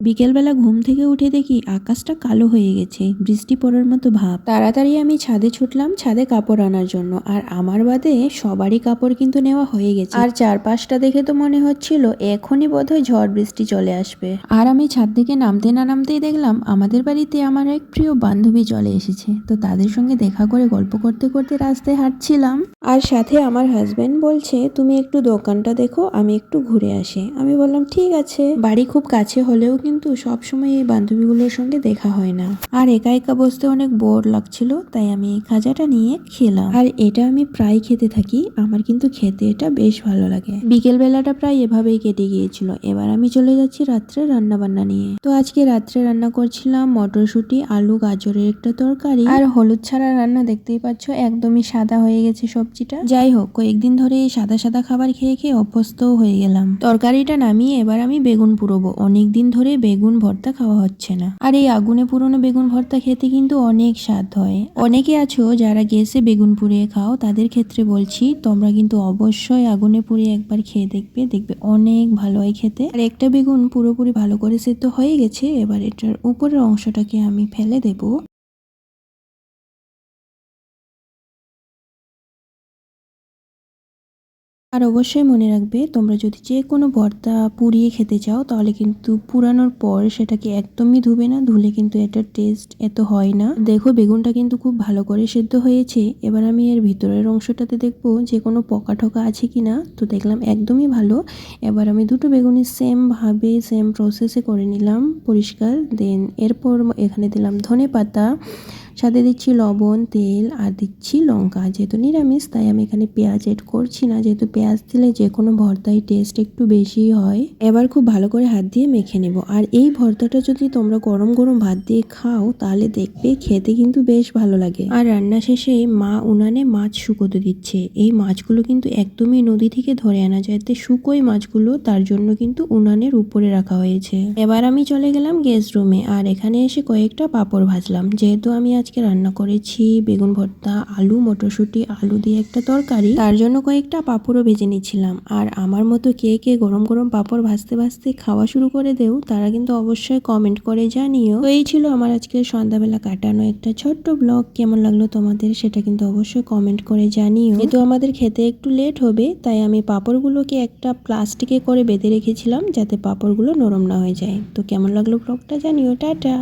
বিকেলবেলা ঘুম থেকে উঠে দেখি আকাশটা কালো হয়ে গেছে, বৃষ্টি পড়ার মতো ভাব। তাড়াতাড়ি আমি ছাদে ছুটলাম, ছাদে কাপড় আনার জন্য। আর আমার বাদে সবারই কাপড় কিন্তু নেওয়া হয়ে গেছে। আর চারপাশটা দেখে তো মনে হচ্ছিল এখনই বোধহয় ঝড় বৃষ্টি চলে আসবে। আর আমি ছাদ থেকে নামতে না নামতেই দেখলাম আমাদের বাড়িতে আমার এক প্রিয় বান্ধবী চলে এসেছে। তো তাদের সঙ্গে দেখা করে গল্প করতে করতে রাস্তায় হাঁটছিলাম। আর সাথে আমার হাজবেন্ড বলছে, তুমি একটু দোকানটা দেখো, আমি একটু ঘুরে আসি। আমি বললাম, ঠিক আছে। বাড়ি খুব কাছে হলেও কিন্তু সবসময় এই বান্ধবীগুলোর সঙ্গে দেখা হয় না। আর একা একা বসতে অনেক বোর লাগছিল, তাই আমি এই খাজাটা নিয়ে খেলাম। আর এটা আমি প্রায় খেতে থাকি, আমার কিন্তু খেতে এটা বেশ ভালো লাগে। বিকেল বেলাটা প্রায় এভাবেই কেটে গিয়েছিল, এবার আমি চলে যাচ্ছি রাত্রে রান্না বান্না নিয়ে। তো আজকে রাত্রে রান্না করছিলাম মটরশুঁটি, আলু, গাজরের একটা তরকারি। আর হলুদ ছাড়া রান্না দেখতেই পাচ্ছ, একদমই সাদা হয়ে গেছে সবজিটা। যাই হোক, কয়েকদিন ধরে এই সাদা সাদা খাবার খেয়ে খেয়ে অভ্যস্ত হয়ে গেলাম। তরকারিটা নামিয়ে এবার আমি বেগুন পুরবো। অনেকদিন ধরে বেগুন ভর্তা খাওয়া হচ্ছে না। আর এই আগুনে পুরনো বেগুন ভর্তা খেতে কিন্তু অনেক স্বাদ হয়। অনেকে আছো যারা গ্যাসে বেগুন পুড়িয়ে খাও, তাদের ক্ষেত্রে বলছি, তোমরা কিন্তু অবশ্যই আগুনে পুড়িয়ে একবার খেয়ে দেখবে দেখবে অনেক ভালো হয় খেতে। আর একটা বেগুন পুরোপুরি ভালো করে সেদ্ধ হয়ে গেছে, এবার এটার উপরের অংশটাকে আমি ফেলে দেবো। আর অবশ্যই মনে রাখবে, তোমরা যদি যে কোনো ভর্তা পুড়িয়ে খেতে চাও, তাহলে কিন্তু পুরানোর পর সেটাকে একদমই ধুবে না, ধুলে কিন্তু এটার টেস্ট এত হয় না। দেখো, বেগুনটা কিন্তু খুব ভালো করে সেদ্ধ হয়েছে। এবার আমি এর ভিতরের অংশটাতে দেখব যে কোনো পকা ঠকা আছে কি না তো দেখলাম একদমই ভালো। এবার আমি দুটো বেগুনি সেমভাবে সেম প্রসেসে করে নিলাম পরিষ্কার। দেন এরপর এখানে দিলাম ধনে পাতা। সাথে দিচ্ছি লবণ, তেল আর দিচ্ছি লঙ্কা। যেহেতু নিরামিষ, তাই আমি এখানে পেঁয়াজ এড করছি না। যেহেতু পেঁয়াজ দিলে যে কোনো ভর্তায় টেস্ট একটু বেশি হয়। এবার খুব ভালো করে হাত দিয়ে মেখে নেব। আর এই ভর্তাটা যদি তোমরা গরম গরম ভাত দিয়ে খাও, তাহলে দেখবে খেতে কিন্তু বেশ ভালো লাগে। আর রান্না শেষে মা উনানে মাছ শুকোতে দিচ্ছে। এই মাছগুলো কিন্তু একদমই নদী থেকে ধরে আনা যায়। এতে শুকোই মাছগুলো, তার জন্য কিন্তু উনানের উপরে রাখা হয়েছে। এবার আমি চলে গেলাম গেস্ট রুমে আর এখানে এসে কয়েকটা পাঁপড় ভাজলাম। যেহেতু আমি আজকে রান্না করেছি বেগুন ভর্তা, আলু, মটরশুঁটি, আলু দিয়ে একটা তরকারি। তার জন্য কয়েকটা পাঁপড়ও ভেজে নিয়েছিলাম। আর আমার মতো কে কে গরম গরম পাঁপড় ভাজতে ভাজতে খাওয়া শুরু করে দেও, তারা কিন্তু অবশ্যই কমেন্ট করে জানিও। তো এই ছিল আমার আজকে সন্ধ্যাবেলা কাটানো একটা ছোট্ট ব্লগ কেমন লাগল তোমাদের সেটা কিন্তু অবশ্যই কমেন্ট করে জানিও। যেহেতু আমাদের খেতে একটু লেট হবে, তাই আমি পাঁপড়গুলোকে একটা প্লাস্টিকে করে বেঁধে রেখেছিলাম যাতে পাঁপড়গুলো নরম না হয়ে যায়। তো কেমন লাগল ব্লগটা জানিও। টাটা!